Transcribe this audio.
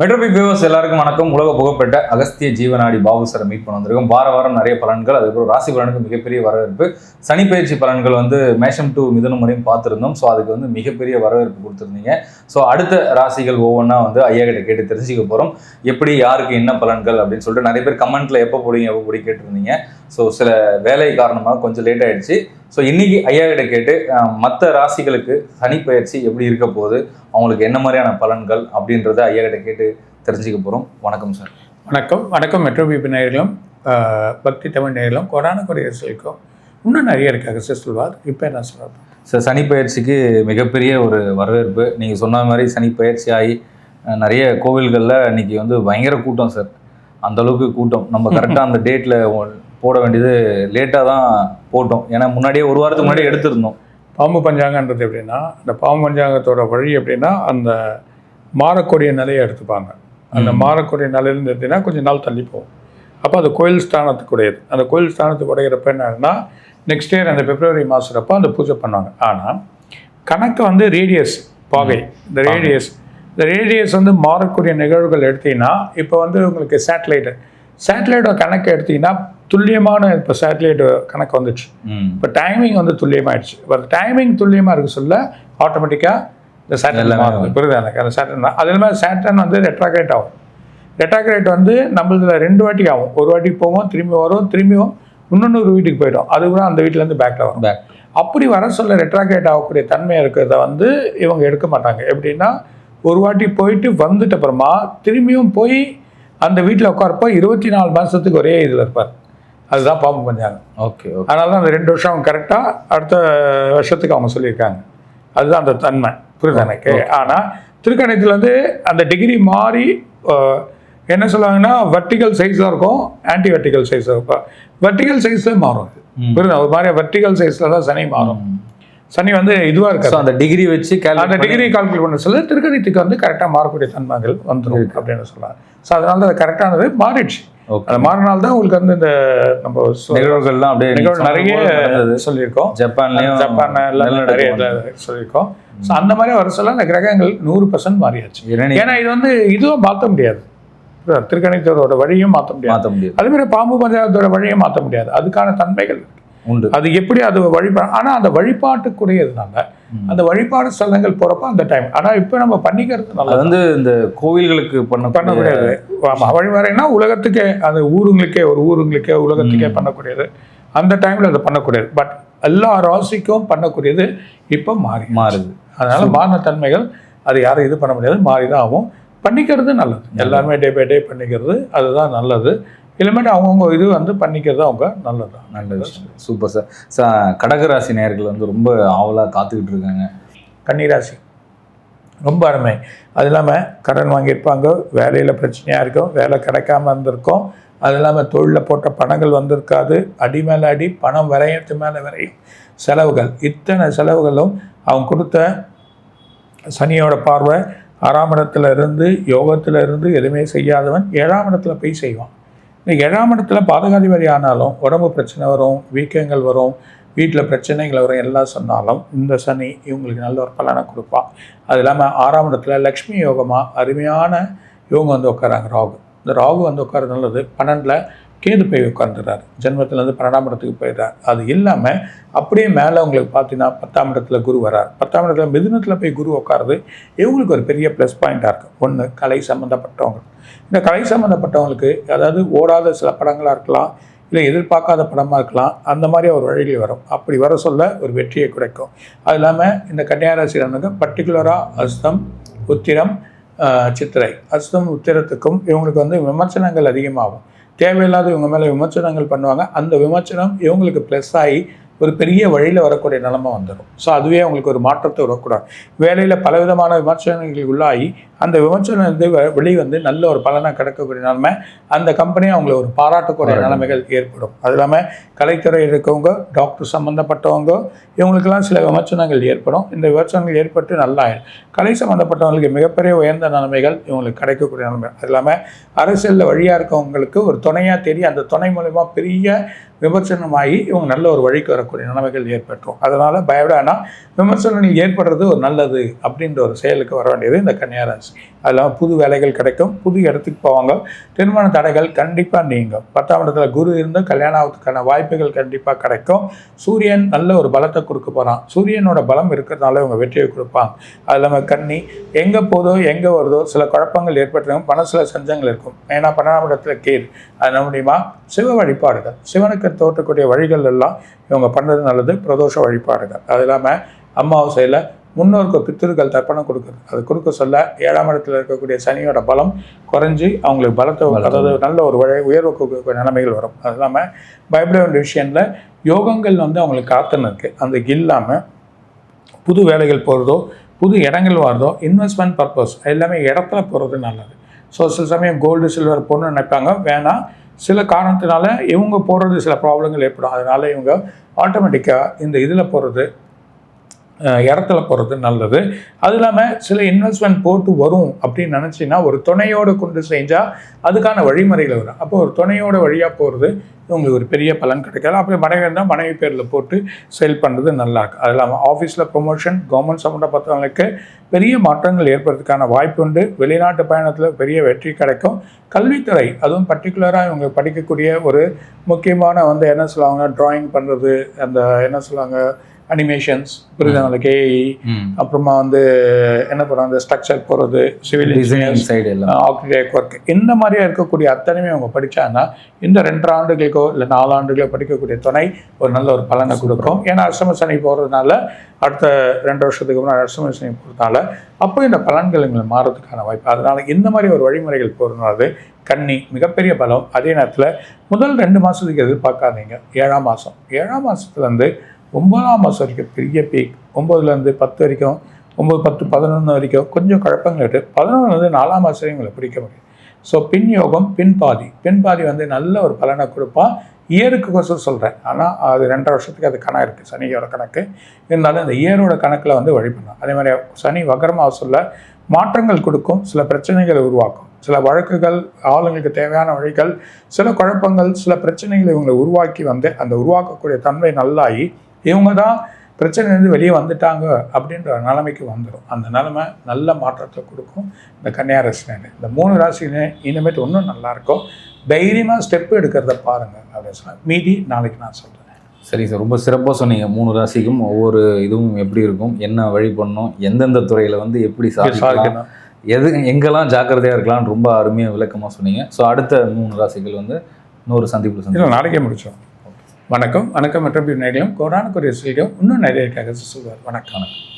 மெட்ரோபிக் viewers எல்லாருக்கும் வணக்கம். உலக புகழ்பெற்ற அகஸ்திய ஜீவனாடி பாபு சார் மீட் பண்ண வந்திருக்கோம். வார வாரம் நிறைய பலன்கள் அதுக்கப்புறம் ராசி பலனுக்கு மிகப்பெரிய வரவேற்பு. சனி பயிற்சி பலன்கள் வந்து மேஷம் டு மிதனம் வரையும் பார்த்துருந்தோம். ஸோ அதுக்கு வந்து மிகப்பெரிய வரவேற்பு கொடுத்துருந்தீங்க. ஸோ அடுத்த ராசிகள் ஒவ்வொன்றா வந்து ஐயா கிட்ட கேட்டு தெரிஞ்சுக்க போகிறோம் எப்படி யாருக்கு என்ன பலன்கள் அப்படின்னு சொல்லிட்டு நிறைய பேர் கமெண்ட்ல எப்போ போடுங்க எப்போ போடி கேட்டிருந்தீங்க. ஸோ சில வேலை காரணமாக கொஞ்சம் லேட் ஆயிடுச்சு. ஸோ இன்னைக்கு ஐயா கிட்ட கேட்டு மற்ற ராசிகளுக்கு சனி பயிற்சி எப்படி இருக்க போகுது? அவங்களுக்கு என்ன மாதிரியான பலன்கள் அப்படின்றத ஐயா கிட்ட கேட்டு தெரிஞ்சுக்க போகிறோம் வணக்கம் சார். வணக்கம். வணக்கம் மெட்ரோ பிபி நேயர்களும் பக்தி தமிழ் நேயர்களும் கொரோனா குடியரசுக்கும் இன்னும் நிறைய இருக்காங்க சார் சொல்வார். இப்போ என்ன சொல்கிறேன் சார் சனி பயிற்சிக்கு மிகப்பெரிய ஒரு வரவேற்பு. நீங்கள் சொன்ன மாதிரி சனி பயிற்சி ஆகி நிறைய கோவில்களில் இன்னைக்கு வந்து பயங்கர கூட்டம் சார். அந்த அளவுக்கு கூட்டம். நம்ம கரெக்டாக அந்த டேட்டில் போட வேண்டியது லேட்டாக தான் போட்டோம். ஏன்னா முன்னாடியே ஒரு வாரத்துக்கு முன்னாடியே எடுத்திருந்தோம். பாம்பு பஞ்சாங்கன்றது எப்படின்னா இந்த பாம்பு பஞ்சாங்கத்தோட வழி எப்படின்னா அந்த மாறக்கூடிய நிலையை எடுத்துப்பாங்க. அந்த. மாறக்கூடிய நிலையிலேருந்து எடுத்தீங்கன்னா கொஞ்சம் நாள் தள்ளி போகும். அப்போ அது கோயில் ஸ்தானத்துக்குடையது. அந்த கோயில் ஸ்தானத்துக்கு உடையிறப்ப என்னன்னா நெக்ஸ்ட் இயர் அந்த பிப்ரவரி மாதத்தப்போ அந்த பூஜை பண்ணுவாங்க. ஆனால் கணக்கு வந்து ரேடியஸ் பாகை. இந்த. ரேடியஸ் இந்த ரேடியஸ் வந்து மாறக்கூடிய நிகழ்வுகள் எடுத்தீங்கன்னா இப்போ வந்து உங்களுக்கு சேட்டலைட்டு சேட்டலைட்டோட கணக்கு எடுத்தீங்கன்னா துல்லியமான இப்போ சேட்டலைட் கணக்கு வந்துச்சு. இப்போ டைமிங் வந்து துல்லியமாயிடுச்சு. இப்போ டைமிங் துல்லியமாக இருக்க சொல்ல ஆட்டோமேட்டிக்காக இந்த சேட்டன் புரியுது? எனக்கு அந்த சேட்டன் தான். அது மாதிரி சேட்டன் வந்து ரெட்ராக்ரேட் ஆகும். ரெட்ராக்ரேட் வந்து நம்மளதுல ரெண்டு வாட்டி ஆகும். ஒரு வாட்டி போவோம் திரும்பி வரும் திரும்பியும் இன்னொன்று வீட்டுக்கு போயிடும். அதுக்கப்புறம் அந்த வீட்டிலேருந்து பேக்கில் வரும். பேக் அப்படி வர சொல்ல ரெட்ராக்ரேட் ஆகக்கூடிய தன்மை இருக்கிறத வந்து இவங்க எடுக்க மாட்டாங்க. எப்படின்னா ஒரு வாட்டி போயிட்டு வந்துட்ட அப்புறமா திரும்பியும் போய் அந்த வீட்டில் உட்காரப்போ இருபத்தி நாலு மாதத்துக்கு ஒரே இதில் இருப்பார். அதுதான் பாம்பு பஞ்சாங்கம். Okay okay. அதனால தான் அந்த ரெண்டு வருஷம் அவங்க கரெக்டாக அடுத்த வருஷத்துக்கு அவங்க சொல்லியிருக்காங்க. அதுதான் அந்த தன்மை புரியுது எனக்கு ஆனால் திருக்கணத்தில் வந்து அந்த டிகிரி மாறி என்ன சொல்லுவாங்கன்னா வெர்டிகல் சைஸாக இருக்கும் ஆன்டி வெர்டிகல் சைஸாக இருக்கும் வெர்டிகல் சைஸில் மாறும். புரியுதா? ஒரு மாதிரி வெர்டிகல் சைஸில் தான் சனி மாறும். சனி வந்து இதுவாக ஸோ இருக்காது அந்த டிகிரி வச்சு அந்த டிகிரி கால்குலேட் பண்ண சொல்ல திருக்கணித்துக்கு வந்து கரெக்டாக மாறக்கூடிய தன்மைகள் வந்துடும் அப்படின்னு சொல்லலாம் ஸோ அதனால தான் அது கரெக்டானது மாறிடுச்சு. அந்த மாறினால தான் உங்களுக்கு வந்து இந்த நம்ம நிகழ்வுகள்லாம் அப்படியே நிகழ்வு நிறைய சொல்லியிருக்கோம். ஜப்பான்லயும் ஜப்பான் எல்லாம் நிறைய சொல்லியிருக்கோம். ஸோ அந்த மாதிரி வர சொல்ல அந்த கிரகங்கள் நூறு பர்சன்ட் மாறியாச்சு. ஏன்னா இது வந்து இதுவும் மாற்ற முடியாது. திருக்கணித்தரோட வழியும் மாற்ற முடியாது. மாற்ற முடியாது. அதே மாதிரி பாம்பு பஞ்சாயத்தோட வழியும் மாற்ற முடியாது. அதுக்கான தன்மைகள். உண்டு. அது எப்படி அது வழிபா ஆனால் அந்த வழிபாட்டுக்குரியதுனால. அந்த வழிபாடு ஸ்தலங்கள் போறப்ப அந்த டைம் ஆனா இப்போ நம்ம பண்ணிக்கிறது அது நல்லது வந்து இந்த கோவில்களுக்கு பண்ண பண்ண முடியாது ஆமா வழிமுறைனா உலகத்துக்கே அது ஊருங்களுக்கே ஒரு ஊருங்களுக்கே உலகத்துக்கே பண்ணக்கூடியது. அந்த டைம்ல அதை பண்ணக்கூடியது. பட் எல்லா ராசிக்கும் பண்ணக்கூடியது இப்போ மாறி மாறுது. அதனால மாறின தன்மைகள் அது யாரும் இது பண்ண முடியாது மாறி தான் ஆகும். பண்ணிக்கிறது நல்லது. எல்லாருமே டே பை டே பண்ணிக்கிறது அதுதான் நல்லது. இல்லைமேட்டு அவங்கவுங்க இது வந்து பண்ணிக்கிறது அவங்க நல்லது. நல்ல விஷயம் சூப்பர் சார். சார் கடகராசி நேயர்கள் வந்து ரொம்ப ஆவலாக காத்துக்கிட்டு இருக்காங்க. கன்னிராசி. ரொம்ப அருமை. அது இல்லாமல் கடன் வாங்கியிருப்பாங்க வேலையில் பிரச்சனையாக இருக்கும் வேலை கிடைக்காம இருந்திருக்கும். அது இல்லாமல் தொழிலில் போட்ட பணங்கள் வந்திருக்காது. அடி மேலே அடி பணம் விரையத்து மேலே விரையும். செலவுகள். இத்தனை செலவுகளும் அவங்க கொடுத்த சனியோட பார்வை ஆறாம் இடத்துல இருந்து யோகத்துல இருந்து எதுவுமே செய்யாதவன் ஏழாம் இடத்துல போய் செய்வான். இந்த ஏழாம் இடத்துல பாதகாதிபதி ஆனாலும் உடம்பு பிரச்சனை வரும் வீக்கங்கள் வரும் வீட்டில் பிரச்சனைகள் வரும் எல்லாம் சொன்னாலும் இந்த சனி இவங்களுக்கு நல்ல ஒரு பலனை கொடுப்பான் அது இல்லாமல் ஆறாம் இடத்துல லக்ஷ்மி யோகமாக அருமையான யோகம் வந்து உட்காராங்க ராகு. இந்த ராகு வந்து உட்கார நல்லது. பன்னெண்டில் கேது போய் உட்காந்துறாரு ஜென்மத்திலேருந்து பன்னெண்டாம் இடத்துக்கு போயிடுறார். அது இல்லாமல் அப்படியே மேலே உங்களுக்கு பார்த்தீங்கன்னா பத்தாம் இடத்துல குரு வரார். பத்தாம் இடத்துல மிதுனத்தில் போய் குரு உட்காருது இவங்களுக்கு ஒரு பெரிய ப்ளஸ் பாயிண்ட்டாக இருக்குது ஒன்று கலை சம்மந்தப்பட்டவங்க இந்த கலை சம்மந்தப்பட்டவங்களுக்கு அதாவது ஓடாத சில படங்களாக இருக்கலாம் இல்லை எதிர்பார்க்காத படமாக இருக்கலாம் அந்த மாதிரி ஒரு வழியில் வரும். அப்படி வர சொல்ல ஒரு வெற்றியை கிடைக்கும் அது இல்லாமல் இந்த கன்னியாராசிரனுக்கு பர்டிகுலராக அஸ்தம் உத்திரம் சித்திரை. அஸ்தம் உத்திரத்துக்கும் இவங்களுக்கு வந்து விமர்சனங்கள் அதிகமாகும். தேவையில்லாத இவங்க மேலே விமர்சனங்கள் பண்ணுவாங்க. அந்த விமர்சனம் இவங்களுக்கு ப்ளஸ் ஆகி ஒரு பெரிய வழியில் வரக்கூடிய நிலைமை வந்துடும் ஸோ அதுவே அவங்களுக்கு ஒரு மாற்றத்தை வரக்கூடாது வேலையில் பலவிதமான விமர்சனங்களுக்கு உள்ளாகி அந்த விமர்சனம் வந்து வெளி வந்து நல்ல ஒரு பலனாக கிடைக்கக்கூடிய நிலைமை அந்த கம்பெனி அவங்கள ஒரு பாராட்டக்கூடிய. நிலைமைகள் ஏற்படும். அது இல்லாமல் கலைத்துறை இருக்கவங்க டாக்டர் சம்மந்தப்பட்டவங்க இவங்களுக்கெல்லாம் சில விமர்சனங்கள் ஏற்படும். இந்த விமர்சனங்கள் ஏற்பட்டு நல்லா கலை சம்மந்தப்பட்டவங்களுக்கு மிகப்பெரிய உயர்ந்த நிலைமைகள் இவங்களுக்கு கிடைக்கக்கூடிய நிலைமை. அது இல்லாமல் அரசியலில் வழியாக இருக்கவங்களுக்கு ஒரு துணையாக தேடி அந்த துணை மூலமா பெரிய விமர்சனமாகி இவங்க நல்ல ஒரு வழிக்கு வரக்கூடிய வரக்கூடிய நிலைமைகள் ஏற்பட்டுரும் அதனால் பயப்பட விமர்சனங்கள் ஏற்படுறது ஒரு நல்லது அப்படின்ற ஒரு செயலுக்கு வர வேண்டியது இந்த கன்னியாராசி. அது இல்லாமல் புது வேலைகள் கிடைக்கும் புது இடத்துக்கு போவாங்க. திருமண தடைகள் கண்டிப்பாக நீங்கும். பத்தாம் இடத்துல குரு இருந்து கல்யாணம் ஆகிறதுக்கான வாய்ப்புகள் கண்டிப்பாக கிடைக்கும். சூரியன் நல்ல ஒரு பலத்தை கொடுக்க போகிறான் சூரியனோட பலம் இருக்கிறதுனால இவங்க வெற்றியை கொடுப்பாங்க. அது இல்லாமல் கன்னி எங்கே போதோ எங்கே வருதோ சில குழப்பங்கள் ஏற்பட்டிருக்கும் மனசில் சஞ்சங்கள் இருக்கும். ஏன்னா பன்னெண்டாம் இடத்துல கீழ் அது மூலியமா சிவ வழிபாடுகள் சிவனுக்கு தோற்றக்கூடிய வழிகள் எல்லாம் இவங்க பண்ணுறது நல்லது பிரதோஷ வழிபாடுகள். அது இல்லாமல் அமாவாசையில் முன்னோருக்கு பித்திருக்கள் தர்ப்பணம் கொடுக்குறது. அது கொடுக்க சொல்ல ஏழாம் இடத்துல இருக்கக்கூடிய சனியோட பலம் குறைஞ்சி அவங்களுக்கு பலத்தை அதாவது நல்ல ஒரு உயர்வு கொடுக்கக்கூடிய நிலைமைகள் வரும். அது இல்லாமல் பயப்பட வேண்டிய விஷயத்தில் யோகங்கள் வந்து அவங்களுக்கு காத்துன்னு இருக்குது அந்த இல்லாமல் புது வேலைகள் போகிறதோ புது இடங்கள் வரதோ இன்வெஸ்ட்மெண்ட் பர்பஸ் எல்லாமே இடத்துல போகிறது நல்லது. ஸோ சில சமயம் கோல்டு சில்வர் போடணும்னு நினைப்பாங்க. வேணாம் சில காரணத்தினால இவங்க போடுறது சில ப்ராப்ளங்கள் ஏற்படும். அதனால் இவங்க ஆட்டோமேட்டிக்காக இந்த இதில் போகிறது இடத்துல போகிறது நல்லது. அது இல்லாமல் சில இன்வெஸ்ட்மெண்ட் போட்டு வரும் அப்படின்னு நினச்சின்னா ஒரு துணையோடு கொண்டு செஞ்சால் அதுக்கான வழிமுறைகள் வரும். அப்போ ஒரு துணையோட வழியாக போகிறது உங்களுக்கு ஒரு பெரிய பலன் கிடைக்காது. அப்படி மனைவி இருந்தால் மனைவி பேரில் போட்டு சேல் பண்ணுறது நல்லா இருக்கும். அது இல்லாமல் ஆஃபீஸில் ப்ரொமோஷன் கவர்மெண்ட் சம்மந்தப்பட்டவங்களுக்கு பெரிய மாற்றங்கள் ஏற்படுறதுக்கான வாய்ப்பு உண்டு. வெளிநாட்டு பயணத்தில் பெரிய வெற்றி கிடைக்கும். கல்வித்துறை அதுவும் பர்டிகுலராக இவங்க படிக்கக்கூடிய ஒரு முக்கியமான வந்து என்ன சொல்லுவாங்க ட்ராயிங் பண்ணுறது அந்த என்ன சொல்லுவாங்க அனிமேஷன்ஸ் புரியுதுங்களா கேஇ அப்புறமா வந்து என்ன பண்ணுவாங்க? ஸ்ட்ரக்சர் போகிறது civil designing side architect work இந்த மாதிரியா இருக்கக்கூடிய அத்தனையுமே அவங்க படிச்சாங்கன்னா இந்த ரெண்டு ஆண்டுகளுக்கோ இல்லை நாலு ஆண்டுகளோ படிக்கக்கூடிய துணை ஒரு நல்ல ஒரு பலனை கொடுக்கும். ஏன்னா அஷ்டம சனி போகிறதுனால அடுத்த ரெண்டு வருஷத்துக்கு அப்புறம் அஷ்டம சனி போகிறதுனால அப்போ இந்த பலன்கள் எங்களுக்கு மாறதுக்கான வாய்ப்பு. அதனால இந்த மாதிரி ஒரு வழிமுறைகள் போகிறதுனால கன்னி மிகப்பெரிய பலம். அதே நேரத்தில் முதல் ரெண்டு மாதத்துக்கு எதிர்பார்க்காதீங்க. ஏழாம் மாதம் ஏழாம் மாதத்துலேருந்து ஒன்பதாம் மாதம் வரைக்கும் பெரிய பீக் ஒம்பதுலேருந்து பத்து வரைக்கும் ஒம்பது பத்து பதினொன்று வரைக்கும் கொஞ்சம் குழப்பங்கள் இருக்குது பதினொன்றுலேருந்து நாலாம் மாதம் வரைக்கும் உங்களை பிடிக்க முடியும். ஸோ பின் யோகம் பின் பாதி. பின் பாதி வந்து நல்ல ஒரு பலனை கொடுப்பா. இயருக்கு கொசம் சொல்கிறேன் ஆனால் அது ரெண்டரை வருஷத்துக்கு அது கணக்கு இருக்குது சனியோட கணக்கு. இருந்தாலும் இந்த இயரோட கணக்கில் வந்து வழி பண்ணும் அதே மாதிரி சனி வக்கரமாக சொல்ல மாற்றங்கள் கொடுக்கும். சில பிரச்சனைகளை உருவாக்கும். சில வழக்குகள் ஆளுங்களுக்கு தேவையான வழிகள் சில குழப்பங்கள் சில பிரச்சனைகளை இவங்களை உருவாக்கி வந்து அந்த உருவாக்கக்கூடிய தன்மை நல்லாகி இவங்க தான் பிரச்சனைலேருந்து வெளியே வந்துட்டாங்க அப்படின்ற நிலைமைக்கு வந்துடும் அந்த நிலைமை நல்ல மாற்றத்தை கொடுக்கும் இந்த கன்னியாராசினர் இந்த மூணு ராசியிலே இனிமேட்டு இன்னும் நல்லாயிருக்கும் தைரியமாக ஸ்டெப் எடுக்கிறத பாருங்கள் அப்படின்னு சொன்னேன் மீதி நாளைக்கு நான் சொல்கிறேன் சரி சார் ரொம்ப சிறப்பாக சொன்னீங்க. மூணு ராசிக்கும் ஒவ்வொரு இதுவும் எப்படி இருக்கும் என்ன வழி பண்ணணும் எந்தெந்த துறையில் வந்து எப்படி சாதிக்கணும்? எது எங்கெல்லாம் ஜாக்கிரதையாக இருக்கலாம்னு ரொம்ப அருமையாக விளக்கமாக சொன்னீங்க. ஸோ அடுத்த மூணு ராசிகள் வந்து இன்னொரு சந்திப்பு சந்திப்பு நாளைக்கே முடிச்சோம் வணக்கம். வணக்கம் மற்றும் நேரிலும் கொரோனா கொரிய செல்கம் இன்னும் நிறைய கதை சொல்வார். வணக்கம் வணக்கம்.